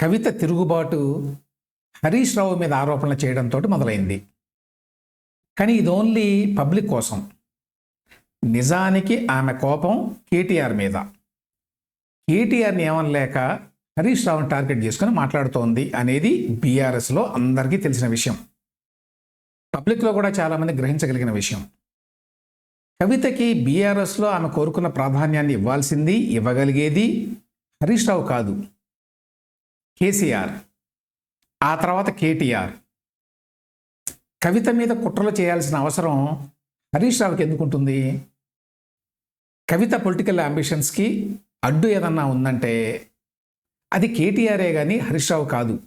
కవిత తిరుగుబాటు హరీష్ రావు మీద ఆరోపణలు చేయడంతో మొదలైంది. కానీ ఇది ఓన్లీ పబ్లిక్ కోసం. నిజానికి ఆమె కోపం కేటీఆర్ మీద. కేటీఆర్ని ఏమనలేక హరీష్ రావుని టార్గెట్ చేసుకుని మాట్లాడుతోంది అనేది బీఆర్ఎస్లో అందరికీ తెలిసిన విషయం. పబ్లిక్లో కూడా చాలామంది గ్రహించగలిగిన విషయం. కవితకి బీఆర్ఎస్లో ఆమె కోరుకున్న ప్రాధాన్యాన్ని ఇవ్వాల్సింది ఇవ్వగలిగేది హరీష్ రావు కాదు. కేసీఆర్ ఆ తర్వాత కేటీఆర్. కవిత మీద కుట్రలు చేయాల్సిన అవసరం హరీష్ రావుకి ఎందుకుంటుంది కవిత పొలిటికల్ అంబిషన్స్కి అడ్డు ఏదన్నా ఉందంటే అది కేటీఆరే కానీ హరీష్ రావు కాదు.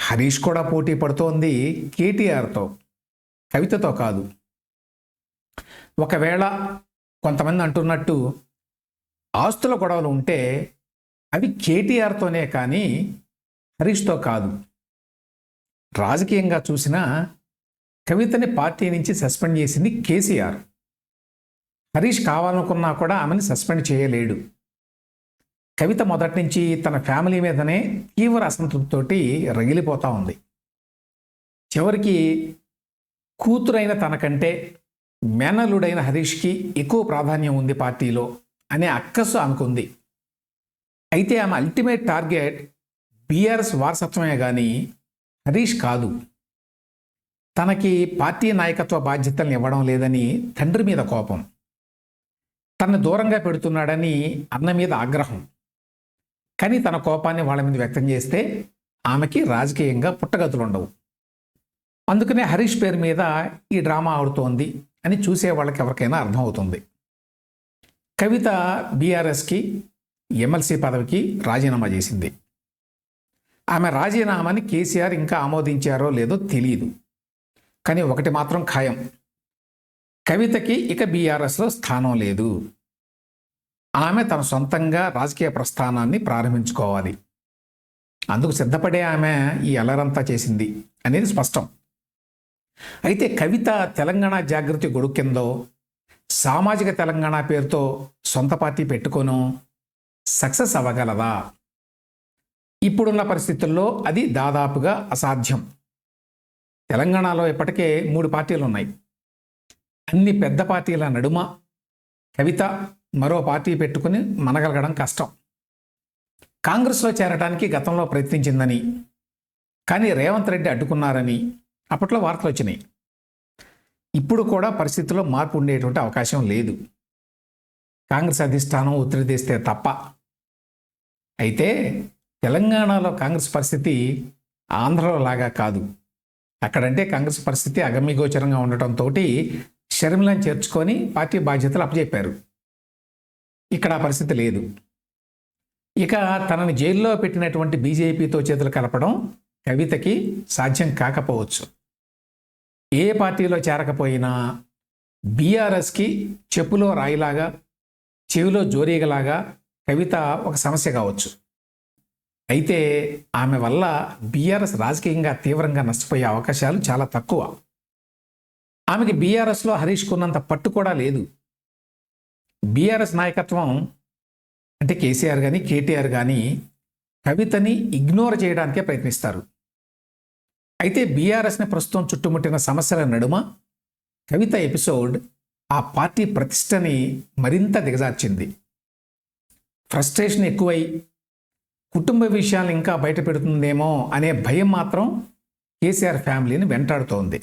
హరీష్ కూడా పోటీ పడుతోంది కేటీఆర్తో కవితతో కాదు. ఒకవేళ కొంతమంది అంటున్నట్టు ఆస్తుల గొడవలు ఉంటే అవి కేటీఆర్తోనే కానీ హరీష్తో కాదు. రాజకీయంగా చూసినా కవితని పార్టీ నుంచి సస్పెండ్ చేసింది కేసీఆర్. హరీష్ కావాలనుకున్నా కూడా ఆమెను సస్పెండ్ చేయలేడు. కవిత మొదటి నుంచి తన ఫ్యామిలీ మీదనే తీవ్ర అసంతృప్తితోటి రగిలిపోతూ ఉంది. చివరికి కూతురైన తనకంటే మేనలుడైన హరీష్కి ఎక్కువ ప్రాధాన్యం ఉంది పార్టీలో అనే అక్కసు ఆమెకుంది. అయితే ఆమె అల్టిమేట్ టార్గెట్ బీఆర్ఎస్ వారసత్వమే కానీ హరీష్ కాదు. తనకి పార్టీ నాయకత్వ బాధ్యతలను ఇవ్వడం లేదని తండ్రి మీద కోపం. తనను దూరంగా పెడుతున్నాడని అన్న మీద ఆగ్రహం. కానీ తన కోపాన్ని వాళ్ళ మీద వ్యక్తం చేస్తే ఆమెకి రాజకీయంగా పుట్టగతులు ఉండవు అందుకనే హరీష్ పేరు మీద ఈ డ్రామా ఆడుతోంది అని చూసే వాళ్ళకి ఎవరికైనా అర్థమవుతుంది. కవిత బీఆర్ఎస్కి ఎమ్మెల్సీ పదవికి రాజీనామా చేసింది. ఆమె రాజీనామాని కేసీఆర్ ఇంకా ఆమోదించారో లేదో తెలియదు కానీ ఒకటి మాత్రం ఖాయం. కవితకి ఇక బీఆర్ఎస్లో స్థానం లేదు. ఆమె తన సొంతంగా రాజకీయ ప్రస్థానాన్ని ప్రారంభించుకోవాలి. అందుకు సిద్ధపడే ఆమె ఈ అలరంతా చేసింది అనేది స్పష్టం. అయితే కవిత తెలంగాణ జాగృతి గొడుగు కిందో సామాజిక తెలంగాణ పేరుతో సొంత పార్టీ పెట్టుకోను సక్సెస్ అవ్వగలదా ఇప్పుడున్న పరిస్థితుల్లో అది దాదాపుగా అసాధ్యం. తెలంగాణలో ఇప్పటికే మూడు పార్టీలు ఉన్నాయి అన్ని పెద్ద పార్టీల నడుమ కవిత మరో పార్టీ పెట్టుకుని మనగలగడం కష్టం. కాంగ్రెస్లో చేరడానికి గతంలో ప్రయత్నించిందని కానీ రేవంత్ రెడ్డి అడ్డుకున్నారని అప్పట్లో వార్తలు వచ్చినాయి. ఇప్పుడు కూడా పరిస్థితుల్లో మార్పు ఉండేటువంటి అవకాశం లేదు. కాంగ్రెస్ అధిష్టానం ఒత్తిడి తెస్తే తప్ప అయితే తెలంగాణలో కాంగ్రెస్ పరిస్థితి ఆంధ్రలో లాగా కాదు. అక్కడంటే కాంగ్రెస్ పరిస్థితి అగమ్యగోచరంగా ఉండటంతో షర్మిలను చేర్చుకొని పార్టీ బాధ్యతలు అప్పచెప్పారు ఇక్కడ ఆ పరిస్థితి లేదు. ఇక తనని జైల్లో పెట్టినటువంటి బీజేపీతో చేతులు కలపడం కవితకి సాధ్యం కాకపోవచ్చు. ఏ పార్టీలో చేరకపోయినా బీఆర్ఎస్కి చెప్పులో రాయిలాగా చెవిలో జోరీగలాగా కవిత ఒక సమస్య కావచ్చు. అయితే ఆమె వల్ల బీఆర్ఎస్ రాజకీయంగా తీవ్రంగా నష్టపోయే అవకాశాలు చాలా తక్కువ. ఆమెకి బీఆర్ఎస్లో హరీష్ కున్నంత పట్టు కూడా లేదు. బీఆర్ఎస్ నాయకత్వం అంటే కేసీఆర్ కానీ కేటీఆర్ కానీ కవితని ఇగ్నోర్ చేయడానికే ప్రయత్నిస్తారు. అయితే బీఆర్ఎస్ని ప్రస్తుతం చుట్టుముట్టిన సమస్యల నడుమ కవిత ఎపిసోడ్ ఆ పార్టీ ప్రతిష్టని మరింత దిగజార్చింది. ఫ్రస్ట్రేషన్ ఎక్కువై కుటుంబ విషయాలు ఇంకా బయట పెడుతుందేమో అనే భయం మాత్రం కేసీఆర్ ఫ్యామిలీని వెంటాడుతోంది.